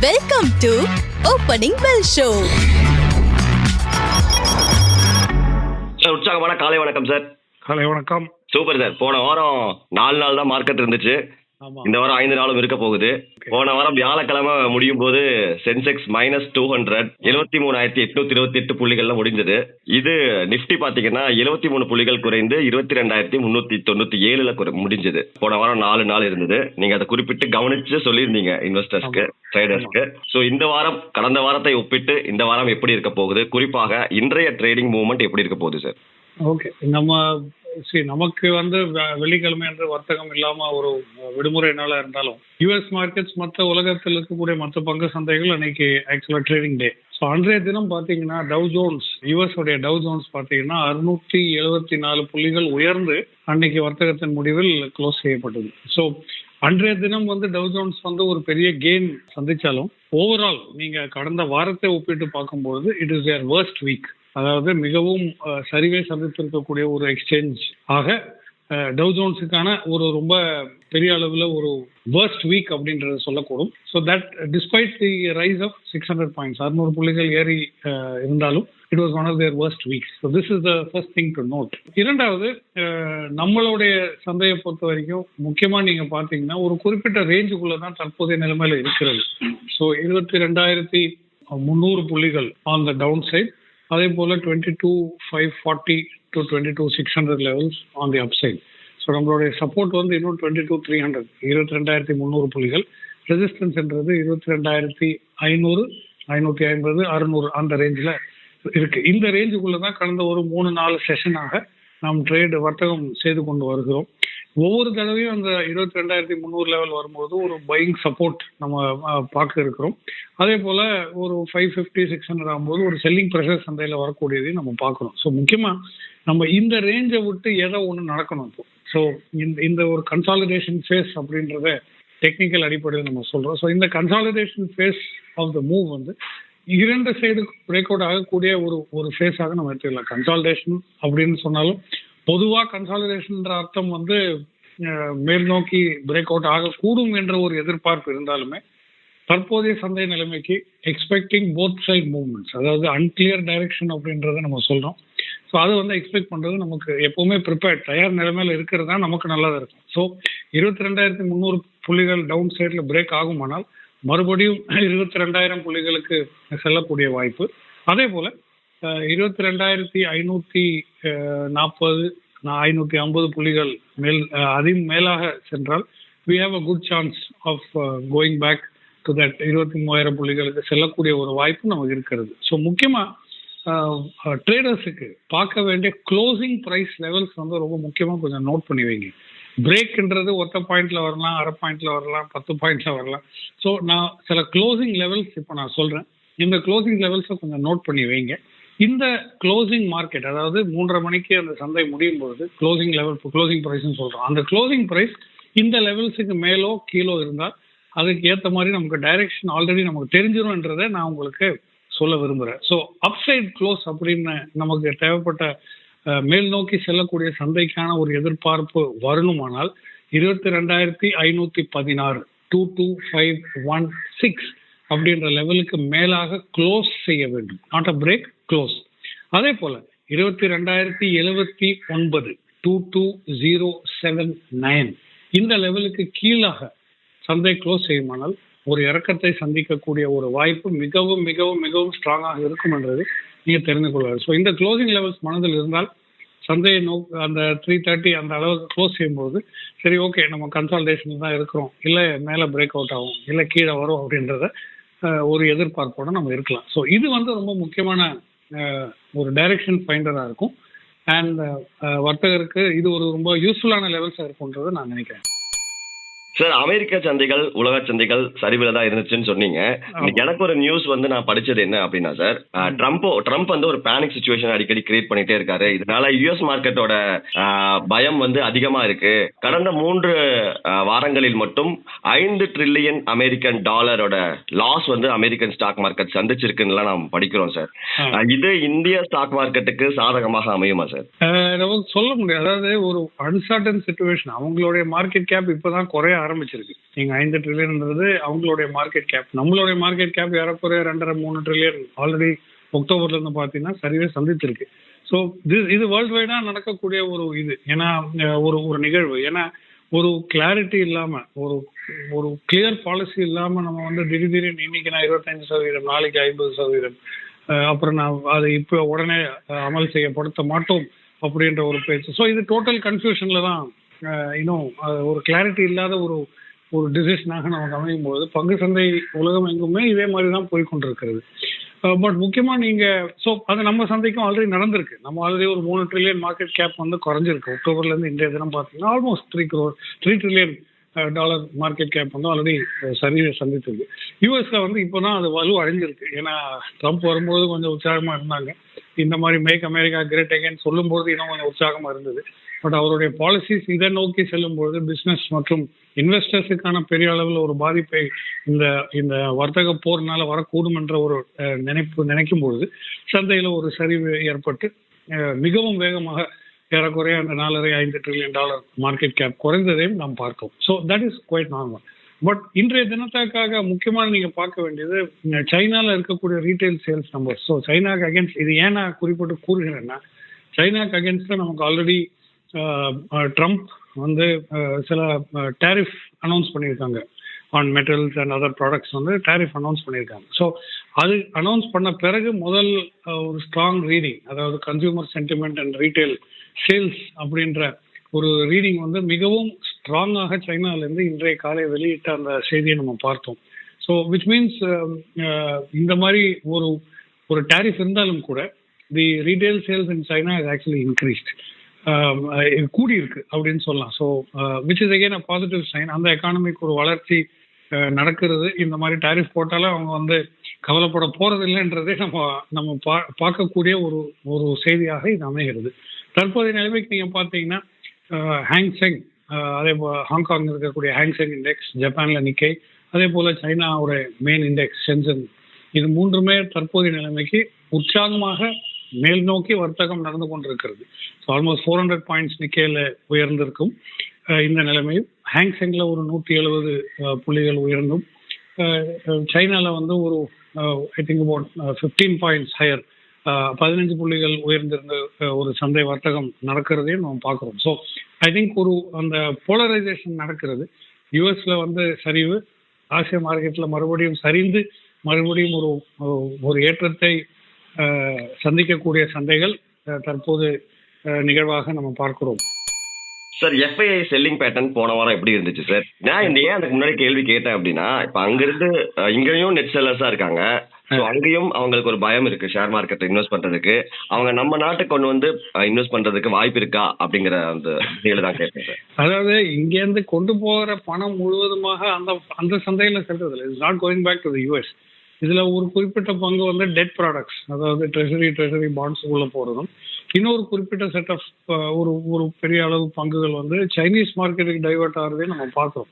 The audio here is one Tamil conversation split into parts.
Welcome to opening bell show sir உற்சாகமான காலை வணக்கம் சார். காலை வணக்கம். Super sir. போன வாரம் நாலு நாள் தான் மார்க்கெட் இருந்துச்சு. இந்த வாரம் ஐந்து நாளும் இருக்க போகுது. போன வாரம் வியாழக்கிழமை முடியும் போது சென்செக்ஸ் மைனஸ் டூ ஹண்ட்ரட் எழுபத்தி மூணாயிரத்தி எட்நூத்தி இருபத்தி எட்டு புள்ளிகள்ல முடிஞ்சது. இது நிஃப்டி பாத்தீங்கன்னா எழுபத்தி மூணு புள்ளிகள் குறைந்து இருபத்தி ரெண்டாயிரத்தி முன்னூத்தி தொண்ணூத்தி ஏழுல குறை முடிஞ்சது. போன வாரம் நாலு நாள் இருந்தது. நீங்க அதை குறிப்பிட்டு கவனிச்சு சொல்லியிருந்தீங்க இன்வெஸ்டர்ஸ்க்கு ட்ரேடர்ஸ்க்கு ஸோ இந்த வாரம் கடந்த வாரத்தை ஒப்பிட்டு இந்த வாரம் எப்படி இருக்க போகுது? குறிப்பாக இன்றைய ட்ரேடிங் மூவ்மெண்ட் எப்படி இருக்க போகுது சார் ஓகே நம்ம சரி நமக்கு வந்து வெள்ளிக்கிழமை என்று வர்த்தகம் இல்லாம ஒரு விடுமுறை நாளா இருந்தாலும் யுஎஸ் மார்க்கெட்ஸ் மற்ற உலகத்தில் இருக்கக்கூடிய மற்ற பங்கு சந்தைகள் அன்னைக்கு ஆக்சுவலா ட்ரேடிங் டே ஸோ அன்றைய தினம் பார்த்தீங்கன்னா டவ் ஜோன்ஸ் யூஎஸ் உடைய டவ் ஜோன்ஸ் பார்த்தீங்கன்னா அறுநூற்றி எழுபத்தி நாலு புள்ளிகள் உயர்ந்து அன்னைக்கு வர்த்தகத்தின் முடிவில் க்ளோஸ் செய்யப்பட்டது. ஸோ அன்றைய தினம் வந்து டவ் ஜோன்ஸ் வந்து ஒரு பெரிய கெயின் சந்திச்சாலும் ஓவரால் நீங்க கடந்த வாரத்தை ஒப்பிட்டு பார்க்கும்போது it is our worst week அதாவது மிகவும் சரிவை சந்தித்திருக்கக்கூடிய ஒரு எக்ஸ்சேஞ்ச் ஆக டவு ஜோன்ஸுக்கான ஒரு ரொம்ப பெரிய அளவில் ஒரு வேர்ஸ்ட் வீக் அப்படின்றத சொல்லக்கூடும். So that despite the rise of six hundred points அறுநூறு புள்ளிகள் ஏறி இருந்தாலும் it was one of their worst weeks so this is the first thing to note இரண்டாவது நம்மளுடைய சந்தையை பொறுத்த வரைக்கும் முக்கியமாக நீங்கள் பார்த்தீங்கன்னா ஒரு குறிப்பிட்ட ரேஞ்சுக்குள்ளே தான் தற்போதைய நிலைமையில் இருக்கிறது. ஸோ இருபத்தி ரெண்டாயிரத்தி முந்நூறு புள்ளிகள் ஆன் த டவுன் சைட் அதே போல் twenty two five forty to twenty two six hundred levels on the upside so நம்மளுடைய சப்போர்ட் வந்து இன்னும் டுவெண்ட்டி டூ த்ரீ ஹண்ட்ரட் இருபத்தி ரெண்டாயிரத்தி முந்நூறு புள்ளிகள். ரெசிஸ்டன்ஸ்ன்றது இருபத்தி ரெண்டாயிரத்தி ஐநூறு ஐநூற்றி ஐம்பது அறுநூறு அந்த ரேஞ்சில் இருக்கு. இந்த ரேஞ்சுக்குள்ளே தான் கடந்த ஒரு மூணு நாலு செஷனாக நாம் ட்ரேடு வர்த்தகம் செய்து கொண்டு வருகிறோம். ஒவ்வொரு தடவையும் அந்த இருபத்தி ரெண்டாயிரத்தி முந்நூறு லெவல் வரும்போது ஒரு பையிங் சப்போர்ட் நம்ம பார்க்க இருக்கிறோம். அதே போல ஒரு ஃபைவ் ஃபிஃப்டி சிக்ஸ் ஹண்ட்ரட் ஆகும்போது ஒரு செல்லிங் ப்ரெஷர் சந்தையில் வரக்கூடியதையும் நம்ம பார்க்குறோம். ஸோ முக்கியமாக நம்ம இந்த ரேஞ்சை விட்டு ஏதோ ஒன்று நடக்கணும் இப்போ? ஸோ இந்த இந்த ஒரு கன்சாலிடேஷன் ஃபேஸ் அப்படின்றத டெக்னிக்கல் அடிப்படையில் நம்ம சொல்கிறோம் ஸோ இந்த consolidation phase of the move வந்து இரண்டு சைடு பிரேக் அவுட் ஆகக்கூடிய ஒரு ஒரு ஃபேஸாக நம்ம எடுத்துக்கலாம். கன்சாலிடேஷன் அப்படின்னு சொன்னாலும் பொதுவாக கன்சாலிடேஷன்ன்ற அர்த்தம் வந்து மேல் நோக்கி பிரேக் அவுட் ஆகக்கூடும் என்ற ஒரு எதிர்பார்ப்பு இருந்தாலுமே தற்போதைய சந்தை நிலைமைக்கு எக்ஸ்பெக்டிங் போத் சைட் மூவ்மெண்ட்ஸ் அதாவது அன்கிளியர் டைரக்ஷன் அப்படின்றத நம்ம சொல்றோம். ஸோ அதை வந்து எக்ஸ்பெக்ட் பண்ணுறது நமக்கு எப்பவுமே ப்ரிப்பேர்ட் தயார் நிலைமையில இருக்கிறது தான் நமக்கு நல்லதா இருக்கும். ஸோ இருபத்தி ரெண்டாயிரத்தி முந்நூறு புள்ளிகள் டவுன் சைடில் பிரேக் ஆகுமானால் மறுபடியும் இருபத்தி ரெண்டாயிரம் புள்ளிகளுக்கு செல்லக்கூடிய வாய்ப்பு. அதே போல இருபத்தி ரெண்டாயிரத்தி ஐநூற்றி நாற்பது ஐநூற்றி ஐம்பது புள்ளிகள் மேல் அதையும் அதிக மேலாக சென்றால் we have a good chance of going back to that இருபத்தி மூவாயிரம் புள்ளிகளுக்கு செல்லக்கூடிய ஒரு வாய்ப்பு நமக்கு இருக்கிறது. ஸோ முக்கியமாக ட்ரேடர்ஸுக்கு பார்க்க வேண்டிய க்ளோசிங் ப்ரைஸ் லெவல்ஸ் வந்து ரொம்ப முக்கியமாக கொஞ்சம் நோட் பண்ணி வைங்க. பிரேக்ன்றது ஒத்த பாயிண்ட்ல வரலாம் அரை பாயிண்ட்ல வரலாம் பத்து பாயிண்ட்ல வரலாம். ஸோ நான் சில க்ளோசிங் லெவல்ஸ் இப்போ நான் சொல்கிறேன் இந்த க்ளோசிங் லெவல்ஸை கொஞ்சம் நோட் பண்ணி வைங்க. இந்த க்ளோசிங் மார்க்கெட் அதாவது மூன்றரை மணிக்கு அந்த சந்தை முடியும் பொழுது க்ளோசிங் லெவல் க்ளோசிங் ப்ரைஸ்னு சொல்கிறோம் அந்த க்ளோசிங் ப்ரைஸ் இந்த லெவல்ஸுக்கு மேலோ கீழோ இருந்தால் அதுக்கு ஏற்ற மாதிரி நமக்கு டைரக்ஷன் ஆல்ரெடி நமக்கு தெரிஞ்சிடும்ன்றதை நான் உங்களுக்கு சொல்ல விரும்புகிறேன் ஸோ அப்சைட் க்ளோஸ் அப்படின்னு நமக்கு தேவைப்பட்ட மேல் நோக்கி செல்லக்கூடிய சந்தைக்கான ஒரு எதிர்பார்ப்பு வரணுமானால் இருபத்தி ரெண்டாயிரத்தி ஐநூற்றி பதினாறு two two five one six அப்படின்ற லெவலுக்கு மேலாக க்ளோஸ் செய்ய வேண்டும். நாட் அ பிரேக் க்ளோஸ் அதே போல இருபத்தி ரெண்டாயிரத்தி எழுபத்தி ஒன்பது two two zero seven nine இந்த லெவலுக்கு கீழாக சந்தை க்ளோஸ் செய்யுமானால் ஒரு இறக்கத்தை சந்திக்கக்கூடிய ஒரு வாய்ப்பு மிகவும் மிகவும் மிகவும் ஸ்ட்ராங்காக இருக்கும் என்றது நீங்கள் தெரிந்து கொள்வார் ஸோ இந்த க்ளோசிங் லெவல்ஸ் மனதில் இருந்தால் சந்தையை நோ அந்த த்ரீ தேர்ட்டி அந்த அளவுக்கு க்ளோஸ் செய்யும்போது சரி ஓகே நம்ம கன்சால்டேஷன் தான் இருக்கிறோம். இல்லை மேலே பிரேக் அவுட் ஆகும். இல்லை கீழே வரும் அப்படின்றத ஒரு எதிர்பார்ப்போட நம்ம இருக்கலாம். ஸோ இது வந்து ரொம்ப முக்கியமான ஒரு டைரக்ஷன் ஃபைண்டராக இருக்கும். அண்ட் வர்த்தகருக்கு இது ஒரு ரொம்ப யூஸ்ஃபுல்லான லெவல்ஸாக இருக்கும்ன்றதை நான் நினைக்கிறேன். சார் அமெரிக்க சந்தைகள் உலக சந்தைகள் சரிவில் தான் இருந்துச்சுன்னு சொன்னீங்க. எனக்கு ஒரு நியூஸ் வந்து நான் படிச்சது என்ன அப்படின்னா சார் ட்ரம்ப்போ ட்ரம்ப் வந்து ஒரு பேனிக் சுச்சுவேஷன் அடிக்கடி கிரியேட் பண்ணிட்டே இருக்காரு. இதனால யுஎஸ் மார்க்கெட்டோட பயம் வந்து அதிகமா இருக்கு. கடந்த மூன்று வாரங்களில் மட்டும் ஐந்து ட்ரில்லியன் அமெரிக்கன் டாலரோட லாஸ் வந்து அமெரிக்கன் ஸ்டாக் மார்க்கெட் சந்திச்சிருக்குன்னு நாம் படிக்கிறோம் சார். இது இந்திய ஸ்டாக் மார்க்கெட்டுக்கு சாதகமாக அமையுமா சார்? நமக்கு சொல்ல முடியாது. அதாவது ஒரு அன்சர்டன் சுச்சுவேஷன் அவங்களுடைய மார்க்கெட் கேப் இப்பதான் குறைய ஆரம்பிச்சிருக்கு. நீங்க ஐந்து ட்ரில்லியன்ன்றது அவங்களுடைய மார்க்கெட் கேப் நம்மளுடைய மார்க்கெட் கேப் ஏறக்குறைய ரெண்டரை மூணு ட்ரில்லியன் ஆல்ரெடி அக்டோபர்ல இருந்து பாத்தீங்கன்னா சரிவே சந்திச்சிருக்கு. ஸோ இது வேர்ல்டு வைடா நடக்கக்கூடிய ஒரு இது. ஏன்னா ஒரு ஒரு நிகழ்வு. ஏன்னா ஒரு கிளாரிட்டி இல்லாம ஒரு ஒரு கிளியர் பாலிசி இல்லாம நம்ம வந்து திடீர் திடீர்னு இன்னைக்கு நான் இருபத்தஞ்சு சதவீதம் நாளைக்கு ஐம்பது சதவீதம் அப்புறம் நான் அதை இப்போ உடனே அமல் செய்யப்படுத்த மாட்டோம் அப்படின்ற ஒரு பேச்சு. ஸோ இது டோட்டல் கன்ஃபியூஷன்ல தான் இன்னும் ஒரு கிளாரிட்டி இல்லாத ஒரு ஒரு டிசிஷனாக நமக்கு அமையும் போது பங்கு சந்தை உலகம் எங்குமே இதே மாதிரி தான் போய்கொண்டிருக்கிறது பட் முக்கியமாக நீங்கள் ஸோ அது நம்ம சந்தைக்கும் ஆல்ரெடி நடந்திருக்கு. நம்ம ஆல்ரெடி ஒரு மூணு ட்ரில்லியன் மார்க்கெட் கேப் வந்து குறைஞ்சிருக்கு. அக்டோபர்லேருந்து இன்றைய தினம் பார்த்தீங்கன்னா almost three grow three trillion dollar market cap வந்து ஆல்ரெடி சரிவை சந்தித்தது யூஎஸ்ல வந்து இப்போ தான் அது வலு அடைஞ்சிருக்கு ஏன்னா ட்ரம்ப் வரும்போது கொஞ்சம் உற்சாகமாக இருந்தாங்க. இந்த மாதிரி மேக் அமெரிக்கா கிரேட் அகேன் சொல்லும்போது இன்னும் கொஞ்சம் உற்சாகமாக இருந்தது. பட் அவருடைய பாலிசிஸ் இதை நோக்கி செல்லும்போது பிஸ்னஸ் மற்றும் இன்வெஸ்டர்ஸுக்கான பெரிய அளவில் ஒரு பாதிப்பை இந்த இந்த வர்த்தக போர்னால வரக்கூடும் என்ற ஒரு நினைப்பு நினைக்கும் பொழுது சந்தையில் ஒரு சரிவு ஏற்பட்டு மிகவும் வேகமாக ஏறக்குறைய அந்த நாலரை ஐந்து ட்ரில்லியன் டாலர் மார்க்கெட் கேப் குறைந்ததையும் நாம் பார்த்தோம். So that is quite normal but இன்றைய தினத்துக்காக முக்கியமான நீங்க பார்க்க வேண்டியது சைனால இருக்கக்கூடிய ரீட்டைல் சேல்ஸ் நம்பர் ஸோ சைனாக்கு அகேன்ஸ்ட் இது ஏன் நான் குறிப்பிட்டு கூறுகிறேன்னா சைனாக்கு அகேன்ஸ்டாக நமக்கு ஆல்ரெடி ட்ரம்ப் வந்து சில டேரிஃப் அனௌன்ஸ் பண்ணியிருக்காங்க. On metals and other products வந்து டேரிஃப் அனௌன்ஸ் பண்ணியிருக்காங்க. ஸோ அது அனௌன்ஸ் பண்ண பிறகு முதல் ஒரு ஸ்ட்ராங் ரீடிங் அதாவது consumer sentiment and retail sales அப்படின்ற ஒரு ரீடிங் வந்து மிகவும் ஸ்ட்ராங்காக சைனாலேருந்து இன்றைய காலை வெளியிட்ட அந்த செய்தியை நம்ம பார்த்தோம். ஸோ விச் மீன்ஸ் இந்த மாதிரி ஒரு ஒரு டேரிஃப் இருந்தாலும் கூட the retail sales in China is actually increased கூடி இருக்கு அப்படின்னு சொல்லலாம். So which is again a positive sign அந்த எக்கானமிக்கு ஒரு வளர்ச்சி uh, நடக்கிறது. இந்த மாதிரி டாரிஃப் போட்டாலும் அவங்க வந்து கவலைப்பட போறது இல்லைன்றதே நம்ம நம்ம பா பார்க்கக்கூடிய ஒரு ஒரு செய்தியாக இது அமைகிறது. தற்போதைய நிலைமைக்கு நீங்க பார்த்தீங்கன்னா ஹேங்செங் அதே போல் ஹாங்காங் இருக்கக்கூடிய ஹேங்செங் இண்டெக்ஸ் ஜப்பான்ல நிக்கை. அதே போல சைனாவோட மெயின் இண்டெக்ஸ் சென்சன் இது மூன்றுமே தற்போதைய நிலைமைக்கு உற்சாகமாக மேல் நோக்கி வர்த்தகம் நடந்து கொண்டிருக்கிறது. So almost four hundred points நிக்கையில் உயர்ந்திருக்கும் இந்த நிலைமையும். ஹேங்செங்கில் ஒரு நூற்றி எழுபது புள்ளிகள் உயர்ந்தும் சைனாவில் வந்து ஒரு I think about fifteen points higher பதினஞ்சு புள்ளிகள் உயர்ந்திருந்த ஒரு சந்தை வர்த்தகம் நடக்கிறதையும் நம்ம பார்க்குறோம். ஸோ ஐ திங்க் ஒரு அந்த போலரைசேஷன் நடக்கிறது. யூஎஸ்ல வந்து சரிவு ஆசிய மார்க்கெட்ல மறுபடியும் சரிந்து மறுபடியும் ஒரு ஒரு ஏற்றத்தை சந்திக்கக்கூடிய சந்தைகள் தற்போது நிகழ்வாக நம்ம பார்க்கிறோம். சார் எஃப்ஐஐ செல்லிங் பேட்டர்ன் போன வாரம் எப்படி இருந்துச்சு சார் நான் இந்த ஏன் அதுக்கு முன்னாடி கேள்வி கேட்டேன் அப்படின்னா இப்போ அங்கிருந்து இங்கேயும் நெட் செல்லர்ஸாக இருக்காங்க. ஸோ அங்கேயும் அவங்களுக்கு ஒரு பயம் இருக்கு ஷேர் மார்க்கெட்டை இன்வெஸ்ட் பண்றதுக்கு. அவங்க நம்ம நாட்டுக்கு கொண்டு வந்து இன்வெஸ்ட் பண்றதுக்கு வாய்ப்பு இருக்கா? அப்படிங்கிற அந்த இதில் தான் கேட்டேன் அதாவது இங்கேருந்து கொண்டு போகிற பணம் முழுவதுமாக அந்த அந்த சந்தையில் செல்றது இல்லை it's not going back to the US இதுல ஒரு குறிப்பிட்ட பங்கு வந்து டெட் ப்ராடக்ட்ஸ் அதாவது ட்ரெஷரி ட்ரெஷரி பாண்ட்ஸ் உள்ள போறதும் இன்னொரு குறிப்பிட்ட செட் ஆஃப் ஒரு ஒரு பெரிய அளவு பங்குகள் வந்து சைனீஸ் மார்க்கெட்டுக்கு டைவர்ட் ஆகிறதே நம்ம பார்த்தோம்.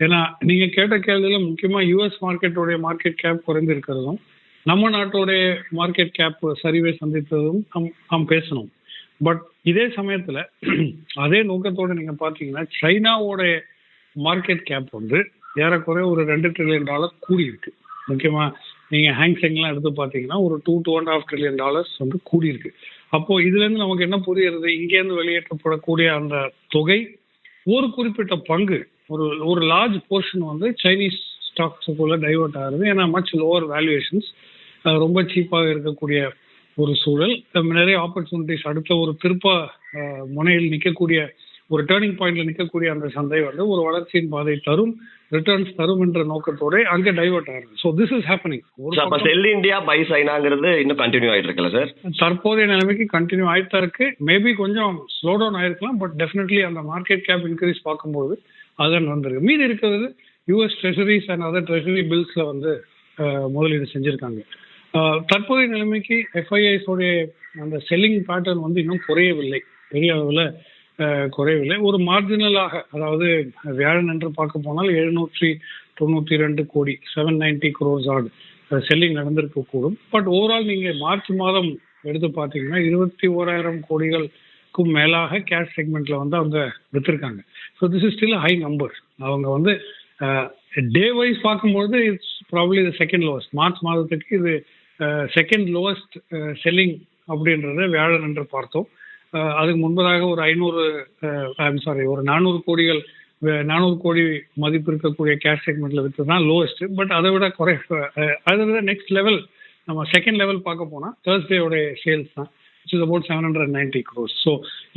ஏன்னா நீங்க கேட்ட கேள்வியில முக்கியமா யூஎஸ் மார்க்கெட்டுடைய மார்க்கெட் கேப் குறைந்திருக்கிறதும் நம்ம நாட்டோடைய மார்க்கெட் கேப் சரிவை சந்தித்ததும் நாம் நாம் பேசணும் பட் இதே சமயத்துல அதே நோக்கத்தோட நீங்க பாத்தீங்கன்னா சைனாவோட மார்க்கெட் கேப் வந்து ஏறக்குறைய ஒரு ரெண்டு ட்ரில்லியன் டாலர் கூடி இருக்கு முக்கியமா நீங்க ஹேங்செங்லாம் எடுத்து பாத்தீங்கன்னா ஒரு two two and half trillion dollars வந்து கூடி இருக்கு அப்போ இதுல இருந்து நமக்கு என்ன புரியுறது இங்கேருந்து வெளியேற்றப்படக்கூடிய அந்த தொகை ஒரு குறிப்பிட்ட பங்கு ஒரு ஒரு லார்ஜ் போர்ஷன் வந்து சைனீஸ் ஸ்டாக்ஸுக்குள்ள டைவர்ட் ஆகுது. ஏன்னா மச் லோவர் வேல்யூவேஷன்ஸ் ரொம்ப சீப்பாக இருக்கக்கூடிய ஒரு சூழல். நிறைய ஆப்பர்ச்சுனிட்டிஸ் அடுத்த ஒரு திருப்ப முனையில் நிற்கக்கூடிய ஒரு டேர்னிங் பாயிண்ட்ல நிற்கக்கூடிய அந்த சந்தை வந்து ஒரு வளர்ச்சியின் பாதை தரும் ரிட்டர்ன்ஸ் தரும் என்ற நோக்கத்தோட அங்கே டைவர்ட் ஆகுது. ஸோ திஸ் இஸ் ஹேப்பனிங் அப்ப செல் இந்தியா பை சைனாங்கிறது இன்னும் கண்டினியூ ஆயிட்டு இருக்குல்ல சார் தற்போதைய நிலைமைக்கு கண்டினியூ ஆயிட்டு தான் இருக்கு. மேபி கொஞ்சம் ஸ்லோ டவுன் ஆயிருக்கலாம் பட் டெஃபினெட்லி அந்த மார்க்கெட் கேப் இன்க்ரீஸ் பார்க்கும்போது அதன் வந்திருக்கு. மீதி இருக்கிறது US treasuries and other treasury பில்ஸ்ல வந்து முதலீடு செஞ்சிருக்காங்க. தற்போதைய நிலைமைக்கு எஃப்ஐஐஸ் உடைய அந்த செல்லிங் பேட்டர்ன் வந்து இன்னும் குறையவில்லை. பெரிய அளவில் குறையவில்லை. ஒரு மார்ஜினலாக அதாவது வியாழன் என்று பார்க்க போனால் எழுநூற்றி தொண்ணூற்றி ரெண்டு கோடி செவன் நைன்டி குரோஸ் ஆடு செல்லிங் நடந்திருக்க கூடும். பட் ஓவரால் நீங்கள் மார்ச் மாதம் எடுத்து பார்த்தீங்கன்னா இருபத்தி ஓராயிரம் கோடிகளுக்கும் மேலாக கேஷ் செக்மெண்ட்ல வந்து அவங்க விற்றுருக்காங்க so this is still high number அவங்க வந்து டே வைஸ் பார்க்கும்போது இட்ஸ் ப்ராப்ளி இது செகண்ட் லோவஸ்ட் மார்ச் மாதத்துக்கு இது செகண்ட் லோவஸ்ட் செல்லிங் அப்படின்றத வியாழன் என்று பார்த்தோம். அதுக்கு முன்பதாக ஒரு ஐநூறு ஐம் சாரி ஒரு நானூறு கோடிகள் நானூறு கோடி மதிப்பு இருக்கக்கூடிய கேஷ் செக்மெண்ட்ல விற்று தான் லோவஸ்ட் பட் அதை விட குறை அதை விட நெக்ஸ்ட் லெவல் நம்ம செகண்ட் லெவல் பார்க்க போனால் தேர்ஸ்டேயோட சேல்ஸ் தான் it's about seven hundred ninety crores so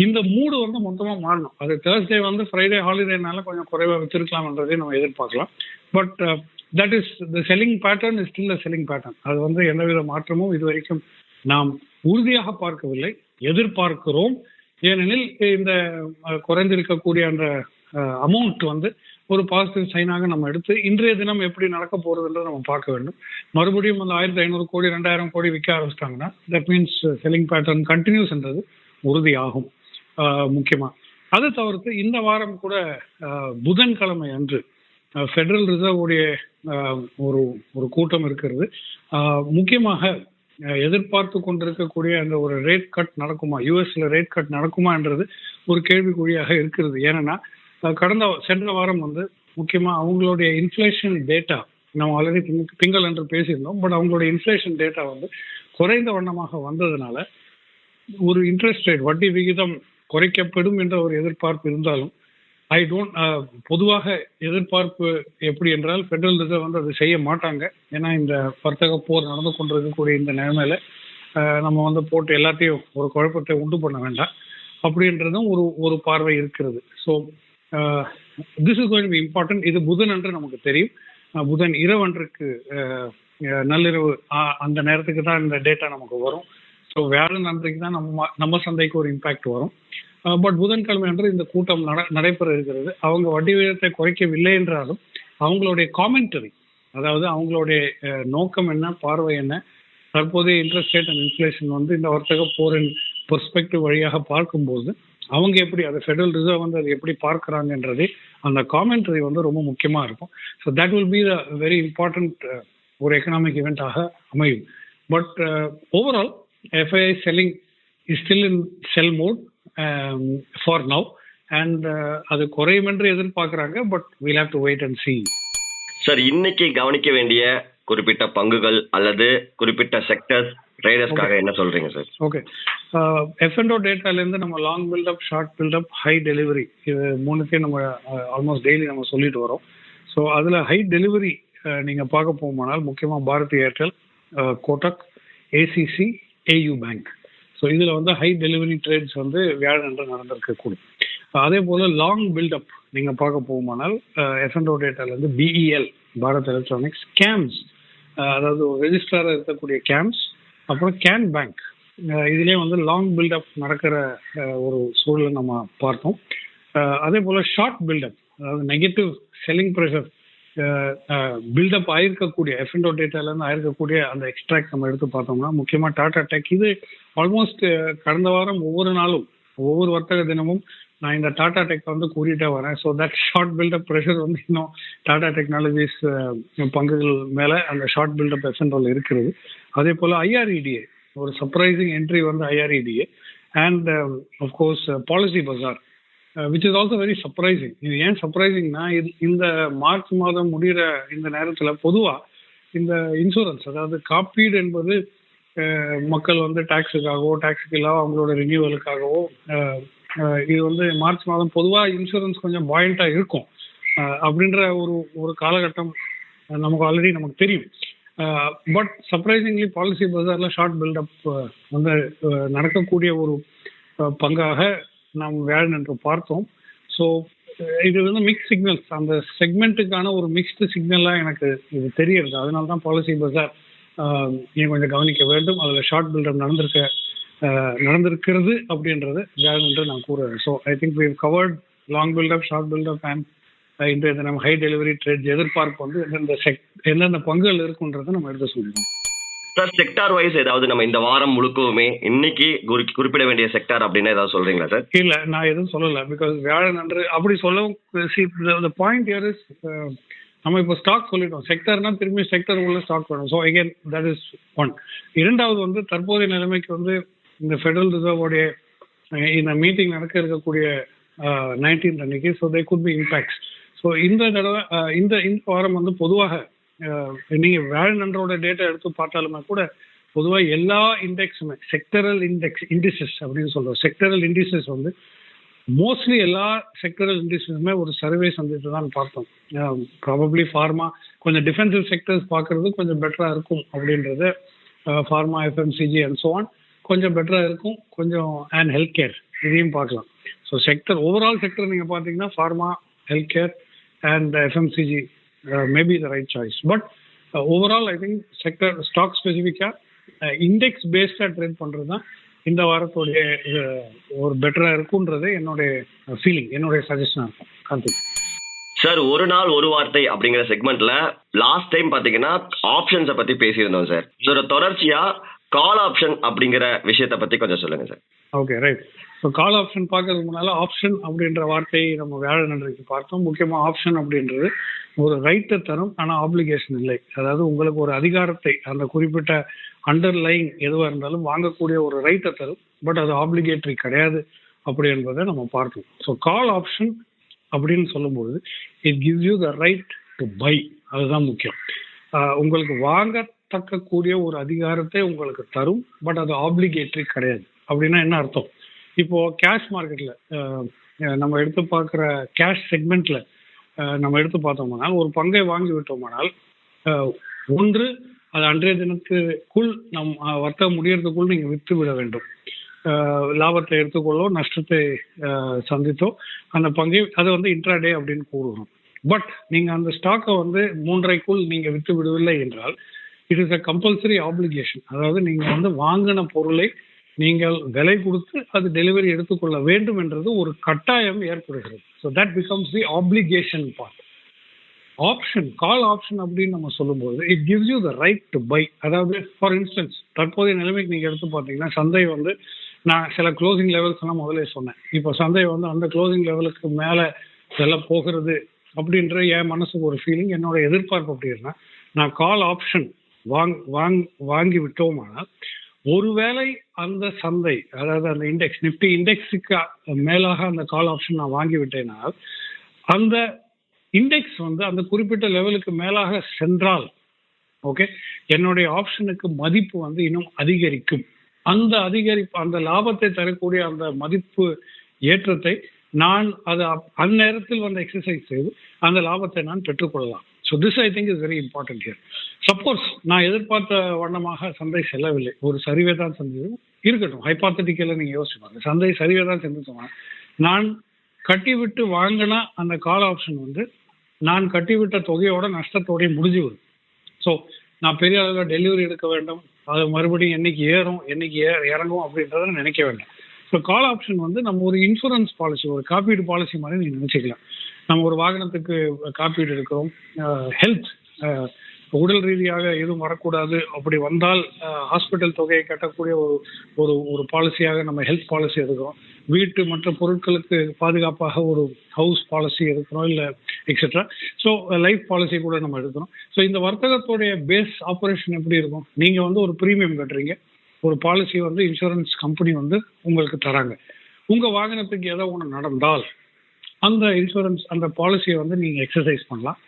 இந்த மூடு வந்து மொத்தமாக மாறணும். அது தேர்ஸ்டே வந்து ஃப்ரைடே ஹாலிடேனால கொஞ்சம் குறைவாக வச்சிருக்கலாம்ன்றதை நம்ம எதிர்பார்க்கலாம். But that is the selling pattern is still a selling pattern அது வந்து எந்தவித மாற்றமும் இது வரைக்கும் நாம் உறுதியாக பார்க்கவில்லை எதிர்பார்க்கிறோம். ஏனெனில் இந்த குறைந்திருக்கக்கூடிய அந்த அமௌண்ட் வந்து ஒரு பாசிட்டிவ் சைனாக நம்ம எடுத்து இன்றைய தினம் எப்படி நடக்க போறதுன்றதை நம்ம பார்க்க வேண்டும். மறுபடியும் அந்த ஆயிரத்தி ஐநூறு கோடி ரெண்டாயிரம் கோடி விற்க ஆரம்பிச்சிட்டாங்கன்னா தட் மீன்ஸ் செல்லிங் பேட்டர்ன் கண்டினியூஸ்ன்றது உறுதியாகும் முக்கியமாக அது அதை தவிர்த்து இந்த வாரம் கூட புதன்கிழமை அன்று ஃபெடரல் ரிசர்வ் உடைய ஒரு ஒரு கூட்டம் இருக்கிறது. முக்கியமாக எதிர்பார்த்து கொண்டிருக்கக்கூடிய அந்த ஒரு ரேட் கட் நடக்குமா? யூஎஸ்ல ரேட் கட் நடக்குமான்றது ஒரு கேள்விக்குறியாக இருக்கிறது. ஏன்னா கடந்த சென்ற வாரம் வந்து முக்கியமாக அவங்களுடைய இன்ஃப்ளேஷன் டேட்டா நம்ம ஆல்ரெடி திங்கள் என்று பேசியிருந்தோம். பட் அவங்களுடைய இன்ஃப்ளேஷன் டேட்டா வந்து குறைந்த வண்ணமாக வந்ததுனால ஒரு இன்ட்ரெஸ்ட் ரேட் வட்டி விகிதம் குறைக்கப்படும் என்ற ஒரு எதிர்பார்ப்பு இருந்தாலும் ஐ டோன்ட் uh, பொதுவாக எதிர்பார்ப்பு எப்படி என்றால் ஃபெடரல் ரிசர்வ் வந்து அதை செய்ய மாட்டாங்க. ஏன்னா இந்த வர்த்தக போர் நடந்து கொண்டிருக்கக்கூடிய இந்த நிலைமையில நம்ம வந்து போட்டு எல்லாத்தையும் ஒரு குழப்பத்தை உண்டு பண்ண வேண்டாம். அப்படின்றதும் ஒரு ஒரு பார்வை இருக்கிறது. So this is going be important இது புதன் என்று நமக்கு தெரியும். புதன் இரவன்றுக்கு நள்ளிரவு அந்த நேரத்துக்கு தான் இந்த டேட்டா நமக்கு வரும். ஸோ வியாழன் அன்றைக்கு தான் நம்ம நம்ம சந்தைக்கு ஒரு இம்பாக்ட் வரும். பட் புதன்கிழமை அன்று இந்த கூட்டம் நட நடைபெற இருக்கிறது அவங்க வட்டி விகிதத்தை குறைக்கவில்லை என்றாலும் அவங்களுடைய காமெண்டரி அதாவது அவங்களுடைய நோக்கம் என்ன பார்வை என்ன தற்போதைய இன்ட்ரெஸ்ட் ரேட் அண்ட் இன்ஃப்ளேஷன் வந்து இந்த வர்த்தக போரின் பெர்ஸ்பெக்டிவ் வழியாக பார்க்கும்போது அவங்க எப்படி அதை ஃபெடரல் ரிசர்வ் வந்து அதை எப்படி பார்க்குறாங்கன்றதே அந்த காமெண்ட்ரி வந்து ரொம்ப முக்கியமாக இருக்கும். So that will be the very important ஒரு எக்கனாமிக் இவெண்ட்டாக அமையும். But overall FII selling is still in sell mode for now and அது குறையும் என்று எதிர்பார்க்குறாங்க but we'll have to wait and see. Sir இன்னைக்கு கவனிக்க வேண்டிய குறிப்பிட்ட பங்குகள் அல்லது குறிப்பிட்ட செக்டர்ஸ் ட்ரேடர்ஸ்க்காக என்ன சொல்றீங்க சார் ஓகே எஃப்என்டோ டேட்டாலேருந்து நம்ம long buildup short buildup high delivery இது மூணுத்தையும் நம்ம ஆல்மோஸ்ட் டெய்லி நம்ம சொல்லிட்டு வரோம். ஸோ அதில் ஹை டெலிவரி நீங்கள் பார்க்க போகுமானால் முக்கியமாக Bharti Airtel Kotak ACC AU bank so இதில் வந்து ஹை டெலிவரி ட்ரேட்ஸ் வந்து வியாழன்று நடந்திருக்கக்கூடும் அதே போல் லாங் பில்டப் நீங்கள் பார்க்க போகுமானால் எஃப்என்டோ டேட்டாலேருந்து பிஇஎல் பாரத் எலக்ட்ரானிக்ஸ் கேம்ஸ் அதாவது ரெஜிஸ்ட்ராராக இருக்கக்கூடிய கேம்ஸ் அப்புறம் கேன் பேங்க் இதுலேயே வந்து லாங் பில்டப் நடக்கிற ஒரு சூழலை நம்ம பார்த்தோம். அதே போல் ஷார்ட் பில்டப் அதாவது நெகட்டிவ் செல்லிங் ப்ரெஷர் பில்டப் ஆயிருக்கக்கூடிய எஃப்என்டோ டேட்டாலேருந்து ஆயிருக்கக்கூடிய அந்த எக்ஸ்ட்ராக்ட் நம்ம எடுத்து பார்த்தோம்னா முக்கியமாக டாடா டெக் இது ஆல்மோஸ்ட் கடந்த வாரம் ஒவ்வொரு நாளும் ஒவ்வொரு வர்த்தக தினமும் நான் இந்த டாடா டெக் வந்து கூறிட்டே வரேன். So that short buildup pressure வந்து இன்னும் டாடா டெக்னாலஜிஸ் பங்குகள் மேலே அந்த ஷார்ட் பில்டப் எஃப்என்டோல இருக்கிறது. அதே போல் ஐஆர்இடிஏ ஒரு சர்ப்ரைசிங் என்ட்ரி வந்து IREDA and of course Policybazaar which is also very surprising இது ஏன் சர்ப்ரைசிங்னா இது இந்த மார்ச் மாதம் முடிகிற இந்த நேரத்தில் பொதுவாக இந்த இன்சூரன்ஸ் அதாவது காப்பீடு என்பது uh, மக்கள் வந்து டாக்ஸுக்காகவோ டாக்ஸுக்கு இல்லாமல் அவங்களோட ரினியூவலுக்காகவோ uh, uh, இது வந்து மார்ச் மாதம் பொதுவாக இன்சூரன்ஸ் கொஞ்சம் பாயிண்டாக இருக்கும். அப்படின்ற ஒரு ஒரு காலகட்டம் நமக்கு ஆல்ரெடி நமக்கு தெரியும். பட் சர்ப்ரைசிங்லி பாலிசி பஜாரில் ஷார்ட் பில்டப் வந்து நடக்கக்கூடிய ஒரு பங்காக நாம் வியாழன் என்று பார்த்தோம். ஸோ இது வந்து மிக்ஸ் சிக்னல்ஸ் அந்த செக்மெண்ட்டுக்கான ஒரு மிக்ஸ்டு சிக்னலாக எனக்கு இது தெரியறது. அதனால தான் பாலிசி பஜார் நீங்கள் கொஞ்சம் கவனிக்க வேண்டும். அதில் ஷார்ட் பில்டப் நடந்திருக்க நடந்திருக்கிறது அப்படின்றது வியாழன் என்று நான் கூறுறேன். So I think we covered long buildup short buildup and இன்றைய நம்ம ஹை டெலிவரி ட்ரேட் எதிர்பார்ப்பு வந்து எந்தெந்த செக் எந்தெந்த பங்குகள் இருக்குன்றதை நம்ம எடுத்து சொல்லிடுவோம். சார் செக்டார் வைஸ் ஏதாவது நம்ம இந்த வாரம் முழுக்கவுமே இன்னைக்கு குறிப்பிட வேண்டிய செக்டார் அப்படின்னு ஏதாவது சொல்றீங்களா சார் இல்ல நான் எதுவும் சொல்லல. பிகாஸ் வியாழன் அன்று அப்படி சொல்லவும் பாயிண்ட் இயர் இஸ் நம்ம இப்போ ஸ்டாக் சொல்லிட்டோம். செக்டர்னா திரும்பி செக்டர் உள்ள ஸ்டாக் வேணும். So again that is one இரண்டாவது வந்து தற்போதைய நிலைமைக்கு வந்து இந்த ஃபெடரல் ரிசர்வோடைய uh, இந்த மீட்டிங் நடக்க இருக்கக்கூடிய uh, நைன்டீன் அன்னைக்கு so they could be impacts so இந்த தடவை uh, இந்த இந்த வாரம் வந்து பொதுவாக நீங்கள் நீங்க வேலண்டரோட டேட்டா எடுத்து பார்த்தாலுமே கூட பொதுவாக எல்லா இண்டெக்ஸுமே செக்டரல் இண்டெக்ஸ் இண்டிசஸ் அப்படின்னு சொல்றோம். செக்டரல் இண்டிசஸ் வந்து மோஸ்ட்லி எல்லா செக்டரல் இண்டஸ்ட்ரீஸுமே ஒரு சர்வே சந்தித்து தான் பார்த்தோம். ப்ராபப்ளி ஃபார்மா கொஞ்சம் டிஃபென்சிவ் செக்டர்ஸ் பார்க்கறது கொஞ்சம் பெட்டராக இருக்கும் அப்படின்றது pharma FMCG and so on கொஞ்சம் பெட்டராக இருக்கும். கொஞ்சம் அண்ட் ஹெல்த் கேர் இதையும் பார்க்கலாம். ஸோ செக்டர் ஓவரால் செக்டர் நீங்கள் பார்த்தீங்கன்னா pharma health care and FMCG maybe the right choice but overall I think sector stock ஸ்பெசிஃபிக்காக இண்டெக்ஸ் பேஸ்டாக ட்ரேட் பண்ணுறது தான் இந்த வாரத்துடைய uh, ஒரு பெட்டராக இருக்குன்றது என்னுடைய ஃபீலிங் என்னுடைய சஜஷனாக இருக்கும். கார்த்திக். சார் ஒரு நாள் ஒரு வார்த்தை அப்படிங்கிற செக்மெண்ட்ல லாஸ்ட் டைம் பாத்தீங்கன்னா ஆப்ஷன்ஸை பத்தி பேசியிருந்தோம் சார் இதோட தொடர்ச்சியா கால் ஆப்ஷன் அப்படிங்கிற விஷயத்தை பத்தி கொஞ்சம் சொல்லுங்க sir. Okay right so call option பார்க்கறதுக்கு முன்னால் ஆப்ஷன் அப்படின்ற வார்த்தையை நம்ம வேலை நன்றிக்கு பார்த்தோம். முக்கியமாக ஆப்ஷன் அப்படின்றது ஒரு ரைட்டை தரும் ஆனால் ஆப்ளிகேஷன் இல்லை. அதாவது உங்களுக்கு ஒரு அதிகாரத்தை அந்த குறிப்பிட்ட அண்டர்லைன் எதுவாக இருந்தாலும் வாங்கக்கூடிய ஒரு ரைட்டை தரும் பட் அது ஆப்ளிகேட்டரி கிடையாது அப்படி என்பதை நம்ம பார்த்தோம். ஸோ கால் ஆப்ஷன் அப்படின்னு சொல்லும்போது it gives you the right to buy அதுதான் முக்கியம். உங்களுக்கு வாங்க தக்கக்கூடிய ஒரு அதிகாரத்தை உங்களுக்கு தரும் பட் அது ஆப்ளிகேட்டரி கிடையாது. அப்படின்னா என்ன அர்த்தம்? இப்போ கேஷ் மார்க்கெட்ல நம்ம எடுத்து பார்க்குற கேஷ் செக்மெண்ட்ல நம்ம எடுத்து பார்த்தோம்னால் ஒரு பங்கை வாங்கி விட்டோமானால் ஒன்று அது அன்றைய தினத்துக்குள் நம் வர்த்தகம் முடியறதுக்குள் நீங்க விற்று விட வேண்டும். ஆஹ் லாபத்தை எடுத்துக்கொள்ளோ நஷ்டத்தை ஆஹ் சந்தித்தோ அந்த பங்கை அது வந்து இன்ட்ராடே அப்படின்னு கூறுகிறோம். பட் நீங்க அந்த ஸ்டாக்கை வந்து மூன்றைக்குள் நீங்க விற்று விடவில்லை என்றால் it is a compulsory application அதாவது நீங்கள் வந்து வாங்கின பொருளை நீங்கள் விலை கொடுத்து அது டெலிவரி எடுத்துக்கொள்ள வேண்டும் என்றது ஒரு கட்டாயம் ஏற்படுகிறது. So that becomes the application part option call option அப்படின்னு நம்ம சொல்லும்போது it gives you the right to buy அதாவது ஃபார் இன்ஸ்டன்ஸ் தற்போதைய நிலைமைக்கு நீங்கள் எடுத்து பார்த்தீங்கன்னா சந்தை வந்து நான் சில க்ளோசிங் லெவல்ஸ் எல்லாம் முதல்ல சொன்னேன். இப்போ சந்தை வந்து அந்த க்ளோசிங் லெவலுக்கு மேலே செல்ல போகிறது அப்படின்ற என் மனசுக்கு ஒரு ஃபீலிங் என்னோட எதிர்பார்ப்பு அப்படின்னா நான் கால் ஆப்ஷன் வாங் வாங் வாங்கி விட்டோமானால் ஒருவேளை அந்த சந்தை அதாவது அந்த இண்டெக்ஸ் நிப்டி இண்டெக்ஸுக்கு மேலாக அந்த கால் ஆப்ஷன் நான் வாங்கி விட்டேனால் அந்த இண்டெக்ஸ் வந்து அந்த குறிப்பிட்ட லெவலுக்கு மேலாக சென்றால் ஓகே என்னுடைய ஆப்ஷனுக்கு மதிப்பு வந்து இன்னும் அதிகரிக்கும். அந்த அதிகரிப்பு அந்த லாபத்தை தரக்கூடிய அந்த மதிப்பு ஏற்றத்தை நான் அது அப்- அந்நேரத்தில் வந்து எக்ஸசைஸ் செய்து அந்த லாபத்தை நான் பெற்றுக்கொள்ளலாம். So this I think is very important here suppose நான் எதிர்பார்த்த வண்ணமாக சந்தை செல்லவில்லை. ஒரு சரிவே தான் செஞ்சது. இருக்கட்டும் ஹைபாத்தட்டிக்கல நீங்க யோசிச்சு பாருங்க. சந்தை சரிவே தான் சொன்னேன். நான் கட்டிவிட்டு வாங்கின அந்த கால் ஆப்ஷன் வந்து நான் கட்டிவிட்ட தொகையோட நஷ்டத்தோடய முடிஞ்சு வரும் ஸோ நான் பெரிய அளவில் டெலிவரி எடுக்க வேண்டும். அது மறுபடியும் என்னைக்கு ஏறும் என்னைக்கு ஏ இறங்கும் அப்படின்றத நினைக்க வேண்டாம். ஸோ கால் ஆப்ஷன் வந்து நம்ம ஒரு இன்சூரன்ஸ் பாலிசி ஒரு காப்பீடு பாலிசி மாதிரி நீங்கள் நினச்சிக்கலாம். நம்ம ஒரு வாகனத்துக்கு காப்பீடு எடுக்கிறோம். ஹெல்த் உடல் ரீதியாக எதுவும் வரக்கூடாது. அப்படி வந்தால் ஹாஸ்பிட்டல் தொகையை கட்டக்கூடிய ஒரு ஒரு ஒரு பாலிசியாக நம்ம ஹெல்த் பாலிசி எடுக்கிறோம். வீட்டு மற்ற பொருட்களுக்கு பாதுகாப்பாக ஒரு ஹவுஸ் பாலிசி எடுக்கிறோம் இல்லை எக்ஸெட்ரா ஸோ லைஃப் பாலிசி கூட நம்ம எடுக்கிறோம். ஸோ இந்த வர்த்தகத்துடைய பேஸ் ஆப்ரேஷன் எப்படி இருக்கும்? நீங்கள் வந்து ஒரு ப்ரீமியம் கட்டுறீங்க. ஒரு பாலிசி வந்து இன்சூரன்ஸ் கம்பெனி வந்து உங்களுக்கு தராங்க. உங்கள் வாகனத்துக்கு ஏதோ ஒன்று நடந்தால் அந்த இன்சூரன்ஸ் அந்த பாலிசியை வந்து நீங்கள் எக்ஸசைஸ் பண்ணலாம்.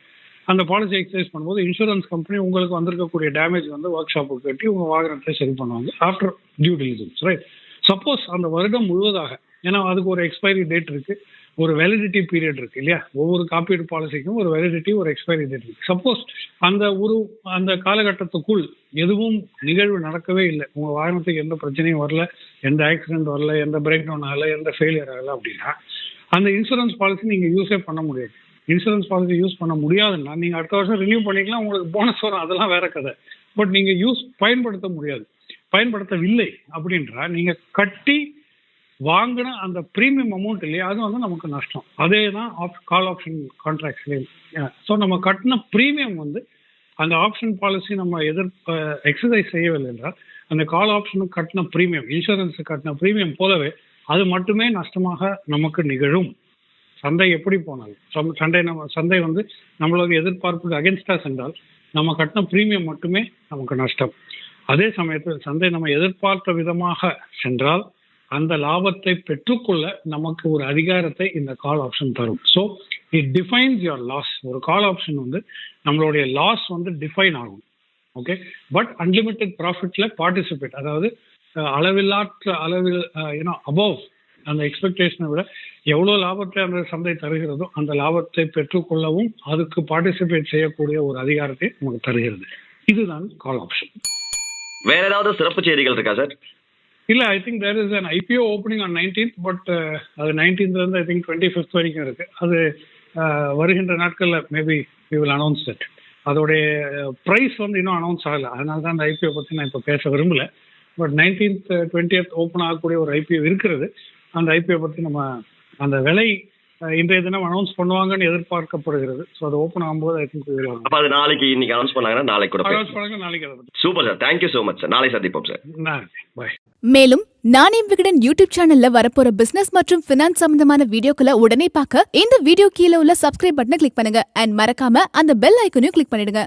அந்த பாலிசி எக்ஸசைஸ் பண்ணும்போது இன்சூரன்ஸ் கம்பெனி உங்களுக்கு வந்திருக்கக்கூடிய டேமேஜ் வந்து ஒர்க் ஷாப்புக்கு கட்டி உங்கள் வாகனத்தை சரி பண்ணுவாங்க after due diligence right suppose அந்த வருடம் முழுவதாக ஏன்னா அதுக்கு ஒரு எக்ஸ்பைரி டேட் இருக்கு ஒரு வேலிடிட்டி பீரியட் இருக்கு இல்லையா? ஒவ்வொரு காப்பீடு பாலிசிக்கும் ஒரு வேலிடிட்டி ஒரு எக்ஸ்பைரி டேட் இருக்கு. சப்போஸ் அந்த ஒரு அந்த காலகட்டத்துக்குள் எதுவும் நிகழ்வு நடக்கவே இல்லை. உங்க வாகனத்துக்கு எந்த பிரச்சனையும் வரல எந்த ஆக்சிடென்ட் வரல எந்த பிரேக் டவுன் ஆகல எந்த ஃபெயிலியர் ஆகல அப்படின்னா அந்த இன்சூரன்ஸ் பாலிசி நீங்க யூஸே பண்ண முடியாது. இன்சூரன்ஸ் பாலிசி யூஸ் பண்ண முடியாதுன்னா நீங்க அடுத்த வருஷம் ரினியூ பண்ணிக்கலாம் உங்களுக்கு போனஸ் வரும். அதெல்லாம் வேற கதை. பட் நீங்க யூஸ் பயன்படுத்த முடியாது. பயன்படுத்தவில்லை அப்படின்றா நீங்க கட்டி வாங்கின அந்த ப்ரீமியம் அமௌண்ட் இல்லையா அது வந்து நமக்கு நஷ்டம். அதே தான் ஆப் கால் ஆப்ஷன் கான்ட்ராக்ட்ஸ்லேயும் ஸோ நம்ம கட்டின ப்ரீமியம் வந்து அந்த ஆப்ஷன் பாலிசி நம்ம எதிர் எக்ஸசைஸ் செய்யவில்லை என்றால் அந்த கால் ஆப்ஷனுக்கு கட்டின ப்ரீமியம் இன்சூரன்ஸுக்கு கட்டின ப்ரீமியம் போலவே அது மட்டுமே நஷ்டமாக நமக்கு நிகழும். சந்தை எப்படி போனாலும் சம்- சண்டை நம்ம சந்தை வந்து நம்மளோட எதிர்பார்ப்புக்கு அகேன்ஸ்டா சென்றால் நம்ம கட்டின ப்ரீமியம் மட்டுமே நமக்கு நஷ்டம். அதே சமயத்தில் சந்தை நம்ம எதிர்பார்த்த விதமாக சென்றால் அந்த லாபத்தை பெற்றுக்கொள்ள நமக்கு ஒரு அதிகாரத்தை இந்த கால் ஆப்ஷன் தரும். So it defines your loss ஒரு கால் ஆப்ஷன் வந்து நம்மளுடைய லாஸ் வந்து டிஃபைன் ஆகும். ஓகே பட் அன்லிமிட்டெட் ப்ராஃபிட்ல பார்ட்டிசிபேட் அதாவது அளவில்லாற்ற அளவில் அபவ் அந்த எக்ஸ்பெக்டேஷனை விட எவ்வளோ லாபத்தை அந்த சந்தை தருகிறதோ அந்த லாபத்தை பெற்றுக்கொள்ளவும் அதுக்கு பார்ட்டிசிபேட் செய்யக்கூடிய ஒரு அதிகாரத்தை நமக்கு தருகிறது. இதுதான் கால் ஆப்ஷன் வேற ஏதாவது சிறப்பு செய்திகள் இருக்கா சார் இல்ல I think there is an IPO opening on nineteenth but அது 19th ல இருந்து ஐ திங்க் டுவெண்ட்டி ஃபிஃப்த் வரைக்கும் இருக்கு. அது வருகின்ற நாட்கள்ல maybe we will announce that அதோடைய ப்ரைஸ் வந்து இன்னும் அனௌன்ஸ் ஆகல. அதனால தான் அந்த ஐபிஓ பத்தி நான் இப்போ பேச விரும்பல. பட் நைன்டீன்த் டுவெண்ட்டியத் ஓப்பன் ஆகக்கூடிய ஒரு ஐபிஓ இருக்கிறது. அந்த ஐபிஓ பத்தி நம்ம அந்த விலை இன்றைய தினம் அனௌன்ஸ் பண்ணுவாங்கன்னு எதிர்பார்க்கப்படுகிறது. ஸோ அது ஓப்பன் ஆகும்போது ஐ திங்க் அப்ப அது நாளைக்கு இன்னைக்கு அனௌன்ஸ் பண்ணாங்கன்னா நாளைக்கு கூட அனௌன்ஸ் பண்ணுங்க நாளைக்கு super sir thank you so much sir நாளை சந்திப்போம் சார் பாய் மேலும் நானே விகடன் யூடியூப் சேனல்ல வரப்போற பிசினஸ் மற்றும் பினான்ஸ் சம்பந்தமான வீடியோக்களை உடனே பார்க்க இந்த வீடியோ கீழே உள்ள சப்ஸ்கிரைப் பட்டனை கிளிக் பண்ணுங்க. அண்ட் மறக்காம அந்த பெல் ஐக்கனையும் கிளிக் பண்ணிடுங்க.